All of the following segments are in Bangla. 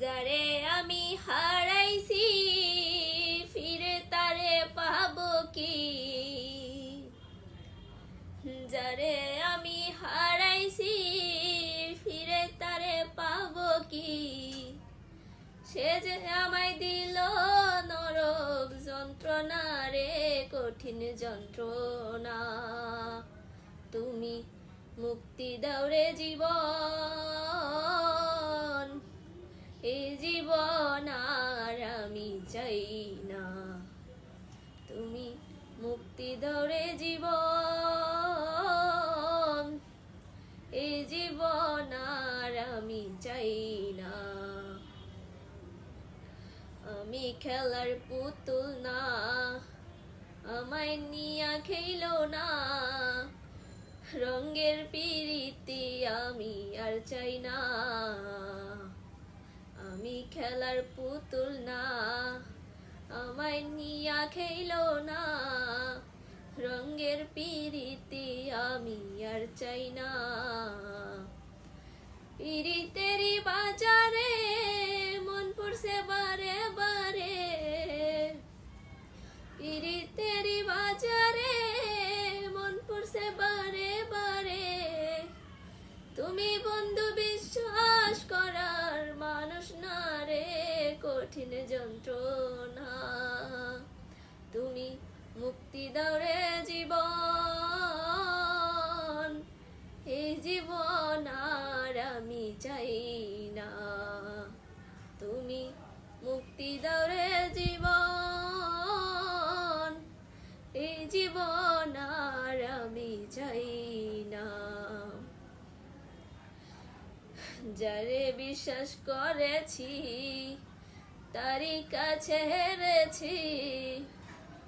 যারে আমি হারাইছি, ফিরে তারে পাব কি? যারে আমি হারাইছি, ফিরে তারে পাব কি? সে যে আমায় দিল নরক যন্ত্রণা রে, কঠিন যন্ত্রণা। তুমি মুক্তি দাও রে জীবন। মুক্তি দাও রে জীবন। এই জীবন আর আমি চাই না। আমি খেলার পুতুল না, আমায় নিয়া খেইল না। রঙের পিরিতি আমি আর চাই না। আমি খেলার পুতুল না, আমায় নিয়া খেইল না। রঙের পিরিতি আমি আর চাই না। পিরিতেরি বাজারে মন পড়ছে বারে বারে। পিরিতেরি বাজারে মন পড়ছে বারে বারে। তুমি বন্ধু বিশ্বাস করার মানুষ না রে, কঠিন যন্ত্রণা। তুমি মুক্তি রে জীবন। এই জীবন আর আমি চাই না। তুমি মুক্তি রে জীবন। এই জীবন আর আমি চাই না। যারে বিশ্বাস করেছি, তারই কাছে হেরেছি।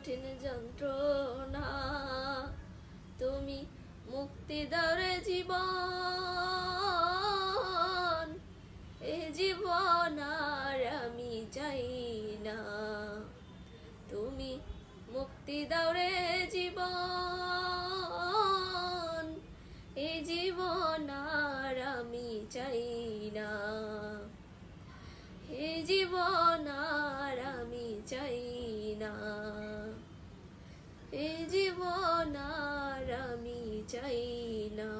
কঠিন যন্ত্রণা। তুমি মুক্তি দাও রে জীবন। এই জীবন আর আমি চাই না। তুমি মুক্তি দাও রে জীবন। এই জীবন আর আমি চাই না। এই জীবন আর আমি চাই না। এই জীবন আর আমি চাই না।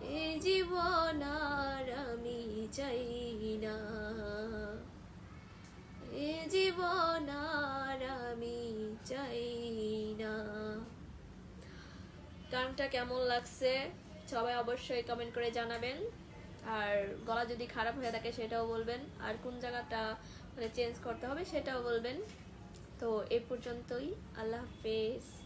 এই জীবন আর আমি চাই না। এই জীবন আর আমি চাই না। গানটা কেমন লাগছে? সবাই অবশ্যই কমেন্ট করে জানাবেন। আর গলা যদি খারাপ হয়ে থাকে সেটাও বলবেন। আর কোন জায়গাটা মানে চেঞ্জ করতে হবে সেটাও বলবেন। তো এ পর্যন্তই আল্লাহ হাফেজ।